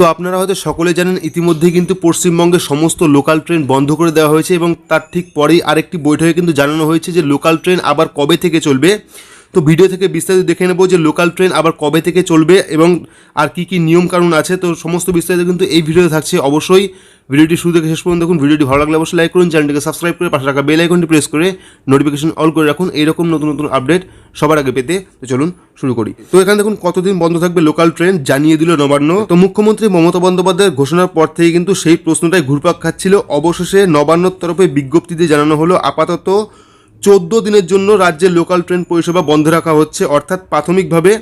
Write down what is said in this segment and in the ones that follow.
তো আপনারা হয়তো সকলে জানেন ইতিমধ্যে কিন্তু পশ্চিমবঙ্গের সমস্ত লোকাল ট্রেন বন্ধ করে দেওয়া হয়েছে এবং তার ঠিক পরেই আরেকটি বৈঠকে কিন্তু জানানো হয়েছে যে লোকাল ট্রেন আবার কবে থেকে চলবে। তো ভিডিও থেকে বিস্তারিত দেখে নেব যে লোকাল ট্রেন আবার কবে থেকে চলবে এবং আর কি কি নিয়ম কানুন আছে। তো সমস্ত বিস্তারিত কিন্তু এই ভিডিওতে থাকছে। অবশ্যই ভিডিওটি শুরু থেকে শেষ পর্যন্ত দেখুন। ভিডিওটি ভালো লাগলে অবশ্যই লাইক করুন, চ্যানেলটিকে সাবস্ক্রাইব করে পাশে রাখা বেল আইকনটি প্রেস করে নোটিফিকেশন অল করে রাখুন। এইরকম নতুন নতুন আপডেট সবার আগে পেতে। তো চলুন শুরু করি। তো এখানে দেখুন কতদিন বন্ধ থাকবে লোকাল ট্রেন জানিয়ে দিল নবান্ন। তো মুখ্যমন্ত্রী মমতা বন্দ্যোপাধ্যায়ের ঘোষণার পর থেকে কিন্তু সেই প্রশ্নটাই ঘুরপাক খাচ্ছিল। অবশেষে নবান্নর তরফে বিজ্ঞপ্তি দিয়ে জানানো হলো, আপাতত চোদ্দ দিনের জন্য রাজ্যের লোকাল ট্রেন পরিষেবা বন্ধ রাখা হচ্ছে। অর্থাৎ প্রাথমিকভাবে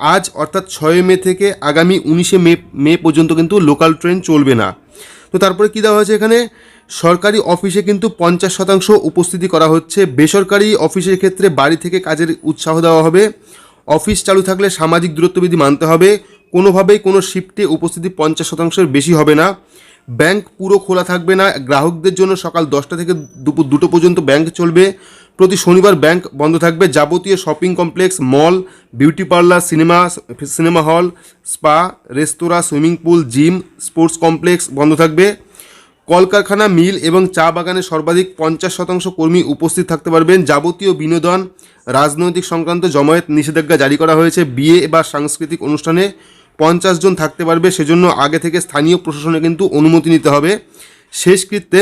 আজ, অর্থাৎ ছয় মে থেকে আগামী উনিশে মে মে পর্যন্ত কিন্তু লোকাল ট্রেন চলবে না। তো তারপরে কী দেওয়া হয়েছে এখানে? সরকারি অফিসে কিন্তু পঞ্চাশ শতাংশ উপস্থিতি করা হচ্ছে। বেসরকারি অফিসের ক্ষেত্রে বাড়ি থেকে কাজের উৎসাহ দেওয়া হবে। অফিস চালু থাকলে সামাজিক দূরত্ববিধি মানতে হবে। কোনোভাবেই কোনো শিফটে উপস্থিতি পঞ্চাশ শতাংশের বেশি হবে না। ব্যাংক পুরো খোলা থাকবে না। গ্রাহকদের জন্য সকাল দশটা থেকে দুপুর দুটো পর্যন্ত ব্যাংক চলবে। প্রতি শনিবার ব্যাংক বন্ধ থাকবে। যাবতীয় shopping complex, mall, beauty parlour, cinema cinema hall, spa, রেস্তোরাঁ, swimming pool, gym, sports complex বন্ধ থাকবে। কলকারখানা, মিল এবং চা বাগানে সর্বাধিক পঞ্চাশ শতাংশ কর্মী উপস্থিত থাকতে পারবেন। যাবতীয় বিনোদন, রাজনৈতিক সংক্রান্ত জমায়েত নিষেধাজ্ঞা জারি করা হয়েছে। বিয়ে বা সাংস্কৃতিক অনুষ্ঠানে পঞ্চাশ জন থাকতে পারবে, সেজন্য আগে থেকে স্থানীয় প্রশাসনে কিন্তু অনুমতি নিতে হবে। শেষকৃত্যে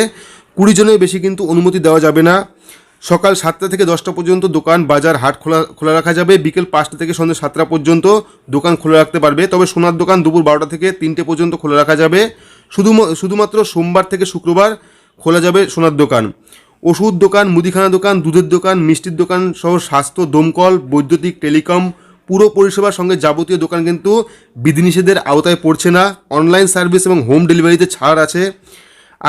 কুড়ি জনের বেশি কিন্তু অনুমতি দেওয়া যাবে না। সকাল সাতটা থেকে দশটা পর্যন্ত দোকান, বাজার, হাট খোলা খোলা রাখা যাবে। বিকেল পাঁচটা থেকে সন্ধ্যে সাতটা পর্যন্ত দোকান খোলা রাখতে পারবে। তবে সোনার দোকান দুপুর বারোটা থেকে তিনটে পর্যন্ত খোলা রাখা যাবে। শুধু শুধুমাত্র সোমবার থেকে শুক্রবার খোলা যাবে সোনার দোকান। ওষুধ দোকান, মুদিখানা দোকান, দুধের দোকান, মিষ্টির দোকান সহ স্বাস্থ্য, দমকল, বৈদ্যুতিক, টেলিকম পুরো পরিষেবার সঙ্গে যাবতীয় দোকান কিন্তু বিধিনিষেধের আওতায় পড়ছে না। অনলাইন সার্ভিস এবং হোম ডেলিভারিতে ছাড় আছে।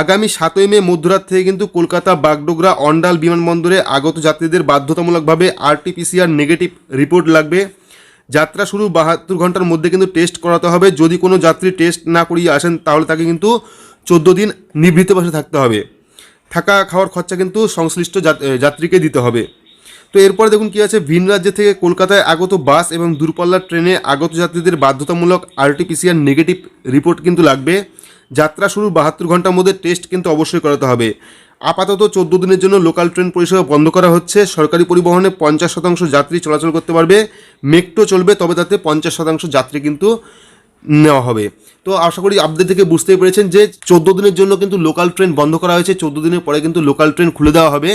আগামী সাতই মে মধ্যরাত থেকে কিন্তু কলকাতা, বাগডোগরা, অন্ডাল বিমানবন্দরে আগত যাত্রীদের বাধ্যতামূলকভাবে আরটিপিসিআর নেগেটিভ রিপোর্ট লাগবে। যাত্রা শুরু বাহাত্তর ঘণ্টার মধ্যে কিন্তু টেস্ট করাতে হবে। যদি কোনো যাত্রী টেস্ট না করিয়ে আসেন, তাহলে তাকে কিন্তু চোদ্দ দিন নিভৃত বসে থাকতে হবে। থাকা খাওয়ার খরচা কিন্তু সংশ্লিষ্ট যাত্রীকে দিতে হবে। তো এরপরে দেখুন কি আছে, ভিন রাজ্য থেকে কলকাতায় আগত বাস এবং দূরপাল্লার ট্রেনে আগত যাত্রীদের বাধ্যতামূলক আরটিপিসিআর নেগেটিভ রিপোর্ট কিন্তু লাগবে। যাত্রা শুরু বাহাত্তর ঘণ্টার মধ্যে টেস্ট কিন্তু অবশ্যই করাতে হবে। আপাতত চোদ্দ দিনের জন্য লোকাল ট্রেন পরিষেবা বন্ধ করা হচ্ছে। সরকারি পরিবহনে পঞ্চাশ শতাংশ যাত্রী চলাচল করতে পারবে। মেট্রো চলবে, তবে তাতে পঞ্চাশ শতাংশ যাত্রী কিন্তু নেওয়া হবে। তো আশা করি আপডেট থেকে বুঝতেই পেরেছেন যে চোদ্দ দিনের জন্য কিন্তু লোকাল ট্রেন বন্ধ করা হয়েছে। চোদ্দ দিনের পরে কিন্তু লোকাল ট্রেন খুলে দেওয়া হবে।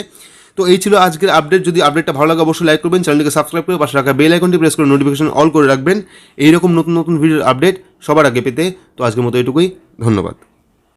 তো এই ছিল আজকের আপডেট যদি আপডেটটা ভালো লাগে, অবশ্যই লাইক করবেন, চ্যানেলটিকে সাবস্ক্রাইব করে পাশে রাখা বেল আইকনটি প্রেস করে নোটিফিকেশন অল করে রাখবেন। এইরকম নতুন নতুন ভিডিওর আপডেট সবার আগে পেতে। তো আজকের মতো এটুকুই, ধন্যবাদ।